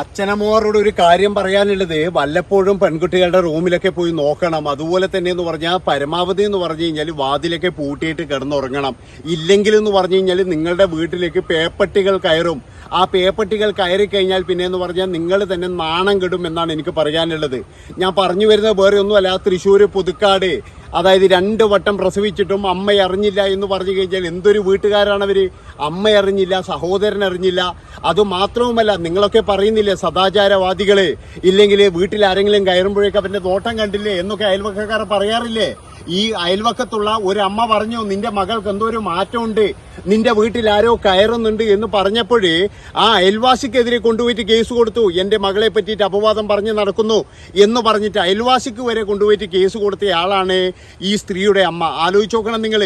അച്ഛനമ്മമാരോട് ഒരു കാര്യം പറയാനുള്ളത് വല്ലപ്പോഴും പെൺകുട്ടികളുടെ റൂമിലൊക്കെ പോയി നോക്കണം. അതുപോലെ തന്നെ എന്ന് പറഞ്ഞാൽ പരമാവധി എന്ന് പറഞ്ഞു കഴിഞ്ഞാൽ വാതിലൊക്കെ പൂട്ടിയിട്ട് കിടന്നുറങ്ങണം. ഇല്ലെങ്കിൽ എന്ന് പറഞ്ഞു കഴിഞ്ഞാൽ നിങ്ങളുടെ വീട്ടിലേക്ക് പേപ്പട്ടികൾ കയറും. ആ പേപ്പട്ടികൾ കയറി കഴിഞ്ഞാൽ പിന്നെ എന്ന് പറഞ്ഞാൽ നിങ്ങൾ തന്നെ നാണം കെടും എന്നാണ് എനിക്ക് പറയാനുള്ളത്. ഞാൻ പറഞ്ഞു വരുന്നത് വേറെ ഒന്നുമല്ല തൃശ്ശൂർ പുതുക്കാട്. അതായത് രണ്ട് വട്ടം പ്രസവിച്ചിട്ടും അമ്മ അറിഞ്ഞില്ല എന്ന് പറഞ്ഞു കഴിഞ്ഞാൽ എന്തൊരു വീട്ടുകാരാണ് അവർ അമ്മ അറിഞ്ഞില്ല സഹോദരൻ അറിഞ്ഞില്ല. അതുമാത്രവുമല്ല നിങ്ങളൊക്കെ പറയുന്നില്ലേ സദാചാരവാദികൾ ഇല്ലെങ്കിൽ വീട്ടിൽ ആരെങ്കിലും കയറുമ്പോഴേക്ക് അവന്റെ നോട്ടം കണ്ടില്ലേ എന്നൊക്കെ അയൽവക്കക്കാരെ പറയാറില്ലേ? ഈ അയൽവക്കത്തുള്ള ഒരു അമ്മ പറഞ്ഞു നിന്റെ മകൾക്ക് എന്തോ ഒരു മാറ്റമുണ്ട്? നിന്റെ വീട്ടിൽ ആരോ കയറുന്നുണ്ട് എന്ന് പറഞ്ഞപ്പോഴേ ആ അയൽവാസിക്കെതിരെ കൊണ്ടുപോയിട്ട് കേസ് കൊടുത്തു. എന്റെ മകളെ പറ്റിയിട്ട് അപവാദം പറഞ്ഞ് നടക്കുന്നു എന്ന് പറഞ്ഞിട്ട് അയൽവാസിക്ക് വരെ കൊണ്ടുപോയിട്ട് കേസ് കൊടുത്ത ആളാണ് ഈ സ്ത്രീയുടെ അമ്മ. ആലോചിച്ച് നോക്കണം നിങ്ങൾ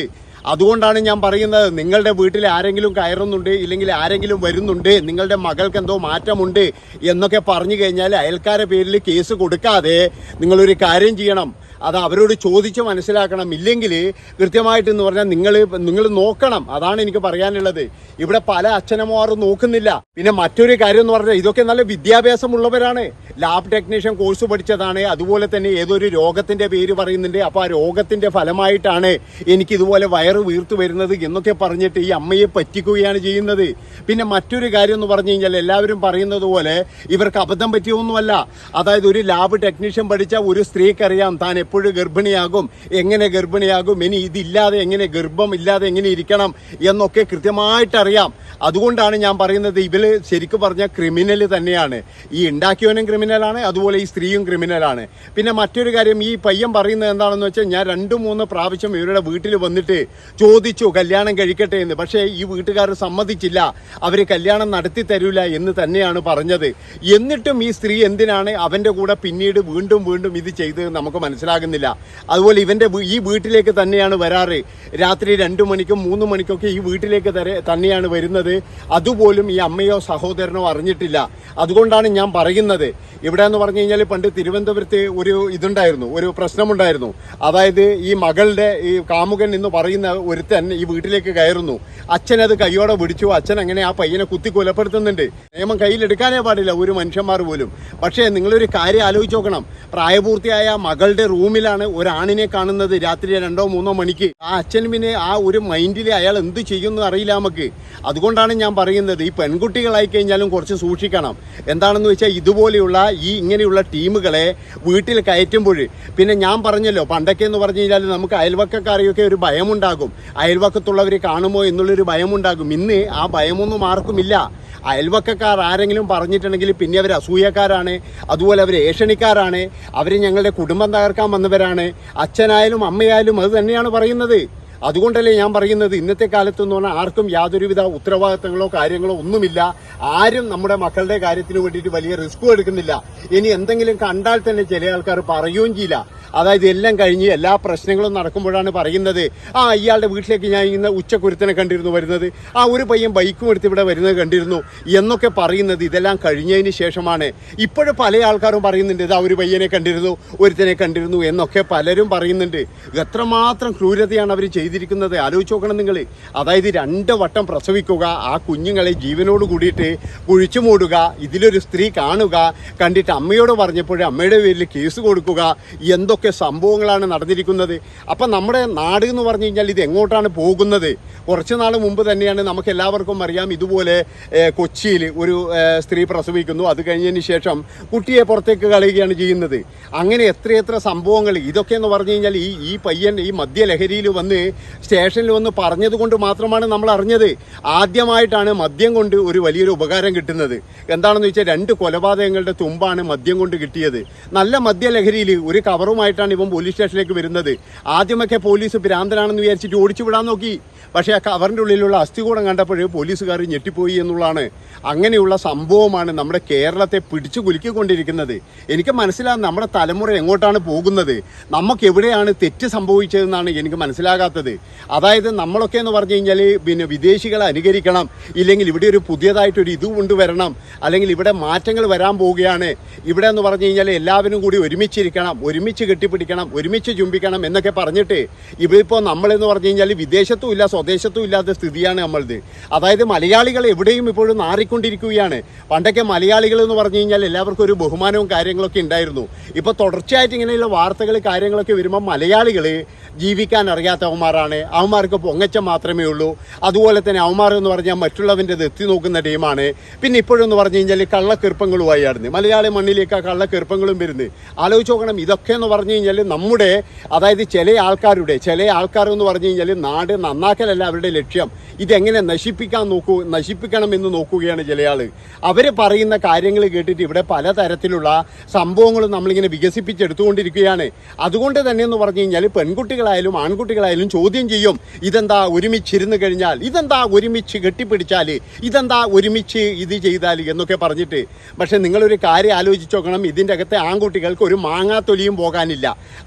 അതുകൊണ്ടാണ് ഞാൻ പറയുന്നത് നിങ്ങളുടെ വീട്ടിൽ ആരെങ്കിലും കയറുന്നുണ്ട് ഇല്ലെങ്കിൽ ആരെങ്കിലും വരുന്നുണ്ട് നിങ്ങളുടെ മകൾക്ക് എന്തോ മാറ്റമുണ്ട് എന്നൊക്കെ പറഞ്ഞു കഴിഞ്ഞാൽ അയൽക്കാരെ പേരിൽ കേസ് കൊടുക്കാതെ നിങ്ങളൊരു കാര്യം ചെയ്യണം. അത് അവരോട് ചോദിച്ച് മനസ്സിലാക്കണം. ഇല്ലെങ്കിൽ കൃത്യമായിട്ട് എന്ന് പറഞ്ഞാൽ നിങ്ങൾ നിങ്ങൾ നോക്കണം. അതാണ് എനിക്ക് പറയാനുള്ളത്. ഇവിടെ പല അച്ഛനമ്മമാരും നോക്കുന്നില്ല. പിന്നെ മറ്റൊരു കാര്യം എന്ന് പറഞ്ഞാൽ ഇതൊക്കെ നല്ല വിദ്യാഭ്യാസമുള്ളവരാണ് ലാബ് ടെക്നീഷ്യൻ കോഴ്സ് പഠിച്ചതാണ്. അതുപോലെ തന്നെ ഏതൊരു രോഗത്തിന്റെ പേര് പറയുന്നുണ്ട്. അപ്പോൾ ആ രോഗത്തിന്റെ ഫലമായിട്ടാണ് എനിക്ക് ഇതുപോലെ വയറ് വീർത്തു വരുന്നത് എന്നൊക്കെ പറഞ്ഞിട്ട് ഈ അമ്മയെ പറ്റിക്കുകയാണ് ചെയ്യുന്നത്. പിന്നെ മറ്റൊരു കാര്യം എന്ന് പറഞ്ഞു കഴിഞ്ഞാൽ എല്ലാവരും പറയുന്നത് പോലെ ഇവർക്ക് അബദ്ധം പറ്റിയൊന്നുമല്ല. അതായത് ഒരു ലാബ് ടെക്നീഷ്യൻ പഠിച്ച ഒരു സ്ത്രീക്കറിയാം താൻ എപ്പോഴും ഗർഭിണിയാകും എങ്ങനെ ഗർഭിണിയാകും ഇനി ഇതില്ലാതെ എങ്ങനെ ഗർഭം ഇല്ലാതെ എങ്ങനെ ഇരിക്കണം എന്നൊക്കെ കൃത്യമായിട്ട് അറിയാം അതുകൊണ്ടാണ് ഞാൻ പറയുന്നത് ഇവർ ശരിക്കും പറഞ്ഞാൽ ക്രിമിനൽ തന്നെയാണ്. ഈ ഉണ്ടാക്കിയവനും ക്രിമിനലാണ് അതുപോലെ ഈ സ്ത്രീയും ക്രിമിനലാണ് പിന്നെ മറ്റൊരു കാര്യം ഈ പയ്യൻ പറയുന്നത് എന്താണെന്ന് വെച്ചാൽ ഞാൻ രണ്ടു മൂന്ന് പ്രാവശ്യം ഇവരുടെ വീട്ടിൽ വന്നിട്ട് ചോദിച്ചു കല്യാണം കഴിക്കട്ടെ എന്ന്. പക്ഷേ ഈ വീട്ടുകാർ സമ്മതിച്ചില്ല. അവർ കല്യാണം നടത്തി തരൂല എന്ന് തന്നെയാണ് പറഞ്ഞത്. എന്നിട്ടും ഈ സ്ത്രീ എന്തിനാണ് അവന്റെ കൂടെ പിന്നീട് വീണ്ടും വീണ്ടും ഇത് ചെയ്തത് നമുക്ക് മനസ്സിലാകുന്നില്ല അതുപോലെ ഇവന്റെ ഈ വീട്ടിലേക്ക് തന്നെയാണ് വരാറ്. രാത്രി രണ്ട് മണിക്കും മൂന്ന് മണിക്കൊക്കെ ഈ വീട്ടിലേക്ക് തന്നെയാണ് വരുന്നത്. അതുപോലും ഈ അമ്മയോ സഹോദരനോ അറിഞ്ഞിട്ടില്ല. അതുകൊണ്ടാണ് ഞാൻ പറയുന്നത്. ഇവിടെ എന്ന് പറഞ്ഞു കഴിഞ്ഞാൽ പണ്ട് തിരുവനന്തപുരത്ത് ഒരു ഇതുണ്ടായിരുന്നു. ഒരു പ്രശ്നമുണ്ടായിരുന്നു. അതായത് ഈ മകളുടെ ഈ കാമുകൻ എന്ന് പറയുന്ന ഒരുത്തൻ ഈ വീട്ടിലേക്ക് കയറുന്നു. അച്ഛൻ അത് കൈയോടെ പിടിച്ചു. അച്ഛൻ അങ്ങനെ ആ പയ്യനെ കുത്തി കൊലപ്പെടുത്തുന്നുണ്ട്. നിയമം കയ്യിലെടുക്കാനേ പാടില്ല ഒരു മനുഷ്യന്മാർ പോലും. പക്ഷേ നിങ്ങളൊരു കാര്യം ആലോചിച്ച് നോക്കണം. പ്രായപൂർത്തിയായ മകളുടെ റൂമിലാണ് ഒരാണിനെ കാണുന്നത്. രാത്രി രണ്ടോ മൂന്നോ മണിക്ക്. ആ അച്ഛൻ പിന്നെ ആ ഒരു മൈൻഡിൽ അയാൾ എന്ത് ചെയ്യുമെന്ന് അറിയില്ല നമുക്ക്. അതുകൊണ്ടാണ് ഞാൻ പറയുന്നത് ഈ പെൺകുട്ടികളായി കഴിഞ്ഞാലും കുറച്ച് സൂക്ഷിക്കണം. എന്താണെന്ന് വെച്ചാൽ ഇതുപോലെയുള്ള ഈ ഇങ്ങനെയുള്ള ടീമുകളെ വീട്ടിൽ കയറ്റുമ്പോൾ പിന്നെ ഞാൻ പറഞ്ഞല്ലോ പണ്ടൊക്കെ എന്ന് പറഞ്ഞു കഴിഞ്ഞാൽ നമുക്ക് അയൽവക്കക്കാരെയൊക്കെ ഒരു ഭയമുണ്ടാകും. അയൽവക്കത്തുള്ളവരെ കാണുമോ എന്നുള്ളൊരു ഭയമുണ്ടാകും. ഇന്ന് ആ ഭയമൊന്നും ആർക്കുമില്ല അയൽവക്കക്കാർ ആരെങ്കിലും പറഞ്ഞിട്ടുണ്ടെങ്കിൽ പിന്നെ അവർ അസൂയക്കാരാണ് അതുപോലെ അവർ ഏഷണിക്കാരാണ് അവർ ഞങ്ങളുടെ കുടുംബം തകർക്കാൻ വന്നവരാണ് അച്ഛനായാലും അമ്മയായാലും അത് തന്നെയാണ് പറയുന്നത്. അതുകൊണ്ടല്ലേ ഞാൻ പറയുന്നത് ഇന്നത്തെ കാലത്ത് എന്ന് പറഞ്ഞാൽ ആർക്കും യാതൊരുവിധ ഉത്തരവാദിത്തങ്ങളോ കാര്യങ്ങളോ ഒന്നുമില്ല. ആരും നമ്മുടെ മക്കളുടെ കാര്യത്തിന് വേണ്ടിയിട്ട് വലിയ റിസ്ക് എടുക്കുന്നില്ല. ഇനി എന്തെങ്കിലും കണ്ടാൽ തന്നെ ചില ആൾക്കാർ പറയുകയും ചെയ്യില്ല. അതായത് എല്ലാം കഴിഞ്ഞ് എല്ലാ പ്രശ്നങ്ങളും നടക്കുമ്പോഴാണ് പറയുന്നത് ആ ഇയാളുടെ വീട്ടിലേക്ക് ഞാൻ ഇന്ന് ഉച്ചക്കുരുത്തനെ കണ്ടിരുന്നു വരുന്നത്. ആ ഒരു പയ്യൻ ബൈക്കും എടുത്ത് ഇവിടെ വരുന്നത് കണ്ടിരുന്നു. എന്നൊക്കെ പറയുന്നത് ഇതെല്ലാം കഴിഞ്ഞതിന് ശേഷമാണ്. ഇപ്പോഴും പല ആൾക്കാരും പറയുന്നുണ്ട് ഇതാ ഒരു പയ്യനെ കണ്ടിരുന്നു ഒരുത്തനെ കണ്ടിരുന്നു എന്നൊക്കെ പലരും പറയുന്നുണ്ട്. എത്രമാത്രം ക്രൂരതയാണ് അവർ ചെയ്തിരിക്കുന്നത്? ആലോചിച്ച് നോക്കണം നിങ്ങൾ അതായത് രണ്ട് വട്ടം പ്രസവിക്കുക ആ കുഞ്ഞുങ്ങളെ ജീവനോട് കൂടിയിട്ട് കുഴിച്ചു മൂടുക ഇതിലൊരു സ്ത്രീ കാണുക കണ്ടിട്ട് അമ്മയോട് പറഞ്ഞപ്പോഴേ അമ്മയുടെ പേരിൽ കേസ് കൊടുക്കുക എന്തൊക്കെ സംഭവങ്ങളാണ് നടന്നിരിക്കുന്നത്. അപ്പം നമ്മുടെ നാട് എന്ന് പറഞ്ഞു കഴിഞ്ഞാൽ ഇത് എങ്ങോട്ടാണ് പോകുന്നത്? കുറച്ച് നാൾ മുമ്പ് തന്നെയാണ് നമുക്ക് എല്ലാവർക്കും അറിയാം ഇതുപോലെ കൊച്ചിയിൽ ഒരു സ്ത്രീ പ്രസവിക്കുന്നു. അത് കഴിഞ്ഞതിന് ശേഷം കുട്ടിയെ പുറത്തേക്ക് കളയുകയാണ് ചെയ്യുന്നത്. അങ്ങനെ എത്രയെത്ര സംഭവങ്ങൾ. ഇതൊക്കെ എന്ന് പറഞ്ഞു കഴിഞ്ഞാൽ ഈ ഈ പയ്യൻ ഈ മദ്യലഹരിയിൽ വന്ന് സ്റ്റേഷനിൽ വന്ന് പറഞ്ഞത് കൊണ്ട് മാത്രമാണ് നമ്മൾ അറിഞ്ഞത്. ആദ്യമായിട്ടാണ് മദ്യം കൊണ്ട് ഒരു വലിയൊരു ഉപകാരം കിട്ടുന്നത്. എന്താണെന്ന് വെച്ചാൽ രണ്ട് കൊലപാതകങ്ങളുടെ തുമ്പാണ് മദ്യം കൊണ്ട് കിട്ടിയത്. നല്ല മദ്യലഹരിയിൽ ഒരു കവറുമായിട്ടാണ് ഇവൻ പോലീസ് സ്റ്റേഷനിലേക്ക് വരുന്നത്. ആദ്യമൊക്കെ പോലീസ് ഭ്രാന്തനാണെന്ന് വിചാരിച്ചിട്ട് ഓടിച്ചു വിടാൻ നോക്കി. പക്ഷേ ആ കവറിന്റെ ഉള്ളിലുള്ള അസ്ഥികൂടം കണ്ടപ്പോൾ പോലീസുകാർ ഞെട്ടിപ്പോയി എന്നുള്ളതാണ്. അങ്ങനെയുള്ള സംഭവമാണ് നമ്മുടെ കേരളത്തെ പിടിച്ചു കുലുക്കിക്കൊണ്ടിരിക്കുന്നത്. എനിക്ക് മനസ്സിലാകും നമ്മുടെ തലമുറ എങ്ങോട്ടാണ് പോകുന്നത്. നമുക്ക് എവിടെയാണ് തെറ്റ് സംഭവിച്ചതെന്നാണ് എനിക്ക് മനസ്സിലാകാത്തത്. അതായത് നമ്മളൊക്കെ എന്ന് പറഞ്ഞു കഴിഞ്ഞാൽ പിന്നെ വിദേശികളെ അനുകരിക്കണം. ഇല്ലെങ്കിൽ ഇവിടെ ഒരു പുതിയതായിട്ടൊരു ഇത് കൊണ്ടുവരണം. അല്ലെങ്കിൽ ഇവിടെ മാറ്റങ്ങൾ വരാൻ പോവുകയാണ്. ഇവിടെ എന്ന് പറഞ്ഞു കഴിഞ്ഞാൽ എല്ലാവരും കൂടി ഒരുമിച്ചിരിക്കണം. ഒരുമിച്ച് കെട്ടിപ്പിടിക്കണം ഒരുമിച്ച് ചുംബിക്കണം എന്നൊക്കെ പറഞ്ഞിട്ട് ഇവരിപ്പോൾ നമ്മളെന്ന് പറഞ്ഞു കഴിഞ്ഞാൽ വിദേശത്തും ഇല്ല സ്വദേശത്തും ഇല്ലാത്ത സ്ഥിതിയാണ് നമ്മളത്. അതായത് മലയാളികൾ എവിടെയും ഇപ്പോഴും നാറിക്കൊണ്ടിരിക്കുകയാണ്. പണ്ടൊക്കെ മലയാളികൾ എന്ന് പറഞ്ഞു കഴിഞ്ഞാൽ എല്ലാവർക്കും ഒരു ബഹുമാനവും കാര്യങ്ങളൊക്കെ ഉണ്ടായിരുന്നു. ഇപ്പോൾ തുടർച്ചയായിട്ട് ഇങ്ങനെയുള്ള വാർത്തകൾ കാര്യങ്ങളൊക്കെ വരുമ്പോൾ മലയാളികൾ ജീവിക്കാൻ അറിയാത്തവന്മാരാണ്. അവന്മാർക്ക് പൊങ്ങച്ച മാത്രമേ ഉള്ളൂ. അതുപോലെ തന്നെ അവന്മാർ എന്ന് പറഞ്ഞാൽ മറ്റുള്ളവന്റെ എത്തി നോക്കുന്ന ടീമാണ്. പിന്നെ ഇപ്പോഴെന്ന് പറഞ്ഞു കഴിഞ്ഞാൽ കള്ളക്കെറുപ്പങ്ങളുമായി ആയിരുന്നു മലയാളി മണ്ണിലേക്ക് ആ കള്ളക്കെറുപ്പങ്ങളും വരുന്നത്. ആലോചിച്ച് നോക്കണം ഇതൊക്കെ എന്ന് പറഞ്ഞു കഴിഞ്ഞാൽ നമ്മുടെ അതായത് ചില ആൾക്കാരുടെ ചില ആൾക്കാർ എന്ന് പറഞ്ഞു കഴിഞ്ഞാൽ നാട് നന്നാക്കലല്ല അവരുടെ ലക്ഷ്യം. ഇതെങ്ങനെ നശിപ്പിക്കാൻ നോക്കൂ നശിപ്പിക്കണം എന്ന് നോക്കുകയാണ് ചില ആൾ അവർ പറയുന്ന കാര്യങ്ങൾ കേട്ടിട്ട് ഇവിടെ പലതരത്തിലുള്ള സംഭവങ്ങൾ നമ്മളിങ്ങനെ വികസിപ്പിച്ചെടുത്തുകൊണ്ടിരിക്കുകയാണ്. അതുകൊണ്ട് തന്നെ എന്ന് പറഞ്ഞു കഴിഞ്ഞാൽ പെൺകുട്ടികളായാലും ആൺകുട്ടികളായാലും ചോദ്യം ചെയ്യും ഇതെന്താ ഒരുമിച്ചിരുന്ന് കഴിഞ്ഞാൽ ഇതെന്താ ഒരുമിച്ച് കെട്ടിപ്പിടിച്ചാൽ ഇതെന്താ ഒരുമിച്ച് ഇത് ചെയ്താൽ എന്നൊക്കെ പറഞ്ഞിട്ട്. പക്ഷേ നിങ്ങളൊരു കാര്യം ആലോചിച്ച് നോക്കണം ഇതിന്റെ അകത്തെ ആൺകുട്ടികൾക്ക് ഒരു മാങ്ങാത്തൊലിയും പോകാനില്ല.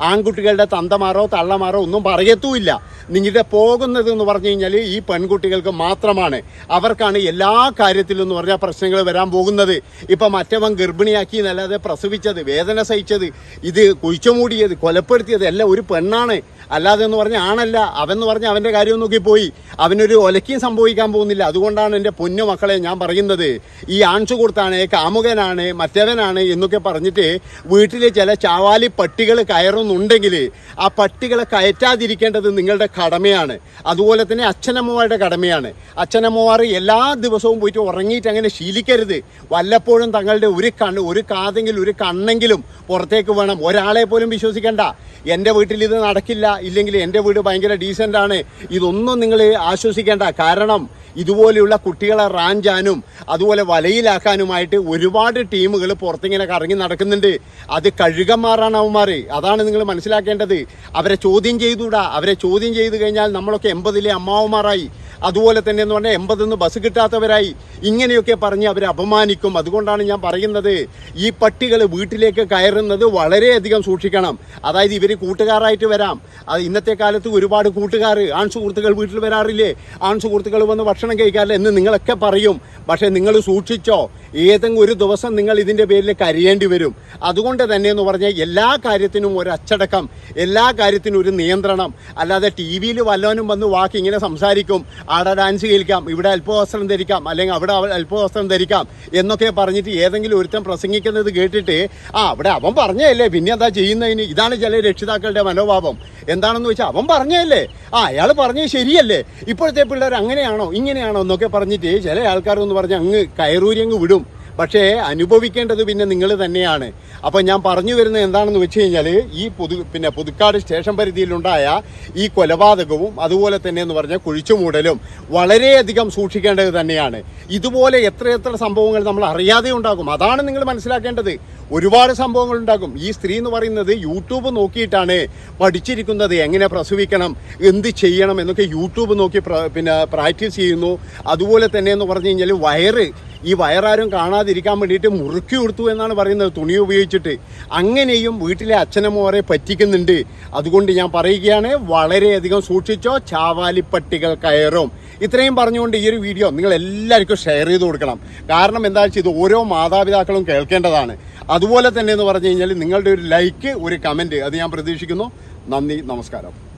ആൺകുട്ടികളുടെ തന്തമാരോ തള്ളമാരോ ഒന്നും പറയത്തുമില്ല. നിങ്ങളുടെ പോകുന്നത് എന്ന് പറഞ്ഞു കഴിഞ്ഞാൽ ഈ പെൺകുട്ടികൾക്ക് മാത്രമാണ്. അവർക്കാണ് എല്ലാ കാര്യത്തിലും എന്ന് പറഞ്ഞാൽ പ്രശ്നങ്ങൾ വരാൻ പോകുന്നത്. ഇപ്പം മറ്റവൻ ഗർഭിണിയാക്കി എന്നല്ലാതെ പ്രസവിച്ചത് വേദന സഹിച്ചത് ഇത് കുഴിച്ചുമൂടിയത് കൊലപ്പെടുത്തിയത് എല്ലാം ഒരു പെണ്ണാണ്. അല്ലാതെ എന്ന് പറഞ്ഞാൽ ആണല്ല. അവൻ പറഞ്ഞ അവന്റെ കാര്യം നോക്കി പോയി. അവനൊരു ഒലക്കിയും സംഭവിക്കാൻ പോകുന്നില്ല. അതുകൊണ്ടാണ് എന്റെ പൊന്നു മക്കളെ ഞാൻ പറയുന്നത്. ഈ ആൺസുഹൃത്താണ് കാമുകനാണ് മറ്റവനാണ് എന്നൊക്കെ പറഞ്ഞിട്ട് വീട്ടിലെ ചില ചാവാലി പട്ടികൾ കയറുന്നുണ്ടെങ്കിൽ ആ പട്ടികളെ കയറ്റാതിരിക്കേണ്ടത് നിങ്ങളുടെ കടമയാണ്. അതുപോലെ തന്നെ അച്ഛനമ്മമാരുടെ കടമയാണ്. അച്ഛനമ്മമാർ എല്ലാ ദിവസവും പോയിട്ട് ഉറങ്ങിയിട്ട് അങ്ങനെ ശീലിക്കരുത്. വല്ലപ്പോഴും തങ്ങളുടെ ഒരു കണ്ണ് ഒരു കാതെങ്കിലും ഒരു കണ്ണെങ്കിലും പുറത്തേക്ക് വേണം. ഒരാളെ പോലും വിശ്വസിക്കേണ്ട. എന്റെ വീട്ടിൽ ഇത് നടക്കില്ല. ഇല്ലെങ്കിൽ എന്റെ വീട് ഭയങ്കര ഡീസന്റാണ് ഇതൊന്നും നിങ്ങൾ ആശ്വസിക്കേണ്ട. കാരണം ഇതുപോലെയുള്ള കുട്ടികളെ റാഞ്ചാനും അതുപോലെ വലയിലാക്കാനുമായിട്ട് ഒരുപാട് ടീമുകൾ പുറത്തിങ്ങനെ കറങ്ങി നടക്കുന്നുണ്ട്. അത് കഴുകന്മാരാണ് അവന്മാർ അതാണ് നിങ്ങൾ മനസ്സിലാക്കേണ്ടത്. അവരെ ചോദ്യം ചെയ്തുകൂടാ അവരെ ചോദ്യം ചെയ്തു കഴിഞ്ഞാൽ നമ്മളൊക്കെ എൺപതിലെ അമ്മാവന്മാരായി. അതുപോലെ തന്നെ എന്ന് പറഞ്ഞാൽ എൺപതെന്ന് ബസ് കിട്ടാത്തവരായി. ഇങ്ങനെയൊക്കെ പറഞ്ഞ് അവരെ അപമാനിക്കും. അതുകൊണ്ടാണ് ഞാൻ പറയുന്നത് ഈ പട്ടികൾ വീട്ടിലേക്ക് കയറുന്നത് വളരെയധികം സൂക്ഷിക്കണം. അതായത് ഇവർ കൂട്ടുകാരായിട്ട് വരാം. അത് ഇന്നത്തെ കാലത്ത് ഒരുപാട് കൂട്ടുകാർ ആൺ സുഹൃത്തുക്കൾ വീട്ടിൽ വരാറില്ലേ? ആൺ സുഹൃത്തുക്കൾ വന്ന് ഭക്ഷണം കഴിക്കാറില്ല എന്ന് നിങ്ങളൊക്കെ പറയും. പക്ഷേ നിങ്ങൾ സൂക്ഷിച്ചോ? ഏതെങ്കിലും ഒരു ദിവസം നിങ്ങൾ ഇതിന്റെ പേരിൽ കരയേണ്ടി വരും. അതുകൊണ്ട് തന്നെ എന്ന് പറഞ്ഞാൽ എല്ലാ കാര്യത്തിനും ഒരു അച്ചടക്കം എല്ലാ കാര്യത്തിനും ഒരു നിയന്ത്രണം. അല്ലാതെ ടി വിയിൽ വല്ലവനും വന്ന് വാക്ക് ഇങ്ങനെ സംസാരിക്കും. ആടെ ഡാൻസ് കേൾക്കാം ഇവിടെ അല്പവസ്ത്രം ധരിക്കാം അല്ലെങ്കിൽ അവിടെ അവ- അല്പവസ്ത്രം ധരിക്കാം എന്നൊക്കെ പറഞ്ഞിട്ട് ഏതെങ്കിലും ഒരുത്തൻ പ്രസംഗിക്കുന്നത് കേട്ടിട്ട് ആ അവിടെ അവൻ പറഞ്ഞതല്ലേ പിന്നെ എന്താ ചെയ്യുന്നതിന്? ഇതാണ് ചില രക്ഷിതാക്കളുടെ മനോഭാവം. എന്താണെന്ന് വെച്ചാൽ അവൻ പറഞ്ഞതല്ലേ? ആ അയാൾ പറഞ്ഞത് ശരിയല്ലേ? ഇപ്പോഴത്തെ പിള്ളേർ അങ്ങനെയാണോ ഇങ്ങനെയാണോ എന്നൊക്കെ പറഞ്ഞിട്ട് ചില ആൾക്കാരെന്ന് പറഞ്ഞ് അങ്ങ് കയറൂരി അങ്ങ് വിടും. പക്ഷേ അനുഭവിക്കേണ്ടത് പിന്നെ നിങ്ങൾ തന്നെയാണ്. അപ്പോൾ ഞാൻ പറഞ്ഞു വരുന്നത് എന്താണെന്ന് വെച്ച് കഴിഞ്ഞാൽ ഈ പുതു പിന്നെ പുതുക്കാട് സ്റ്റേഷൻ പരിധിയിലുണ്ടായ ഈ കൊലപാതകവും അതുപോലെ തന്നെ എന്ന് പറഞ്ഞാൽ കുഴിച്ചുമൂടലും വളരെയധികം സൂക്ഷിക്കേണ്ടത് തന്നെയാണ്. ഇതുപോലെ എത്രയെത്ര സംഭവങ്ങൾ നമ്മൾ അറിയാതെ ഉണ്ടാകും. അതാണ് നിങ്ങൾ മനസ്സിലാക്കേണ്ടത്. ഒരുപാട് സംഭവങ്ങൾ ഉണ്ടാകും. ഈ സ്ത്രീ എന്ന് പറയുന്നത് യൂട്യൂബ് നോക്കിയിട്ടാണ് പഠിച്ചിരിക്കുന്നത്. എങ്ങനെ പ്രസവിക്കണം എന്ത് ചെയ്യണം എന്നൊക്കെ യൂട്യൂബ് നോക്കി പിന്നെ പ്രാക്ടീസ് ചെയ്യുന്നു. അതുപോലെ തന്നെ എന്ന് പറഞ്ഞു കഴിഞ്ഞാൽ വയറ് ഈ വയറാരും കാണാതിരിക്കാൻ വേണ്ടിയിട്ട് മുറുക്കി കൊടുത്തു എന്നാണ് പറയുന്നത്. തുണി ഉപയോഗിച്ചിട്ട്. അങ്ങനെയും വീട്ടിലെ അച്ഛനമ്മമാരെ പറ്റിക്കുന്നുണ്ട്. അതുകൊണ്ട് ഞാൻ പറയുകയാണ് വളരെയധികം സൂക്ഷിച്ചോ ചാവാലിപ്പട്ടികൾ കയറും. ഇത്രയും പറഞ്ഞുകൊണ്ട് ഈ ഒരു വീഡിയോ നിങ്ങൾ എല്ലാവർക്കും ഷെയർ ചെയ്ത് കൊടുക്കണം. കാരണം എന്താ വെച്ചാൽ ഇത് ഓരോ മാതാപിതാക്കളും കേൾക്കേണ്ടതാണ്. അതുപോലെ തന്നെ എന്ന് പറഞ്ഞു കഴിഞ്ഞാൽ നിങ്ങളുടെ ഒരു ലൈക്ക് ഒരു കമന്റ് അത് ഞാൻ പ്രതീക്ഷിക്കുന്നു. നന്ദി നമസ്കാരം.